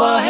हुआ है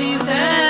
these hands.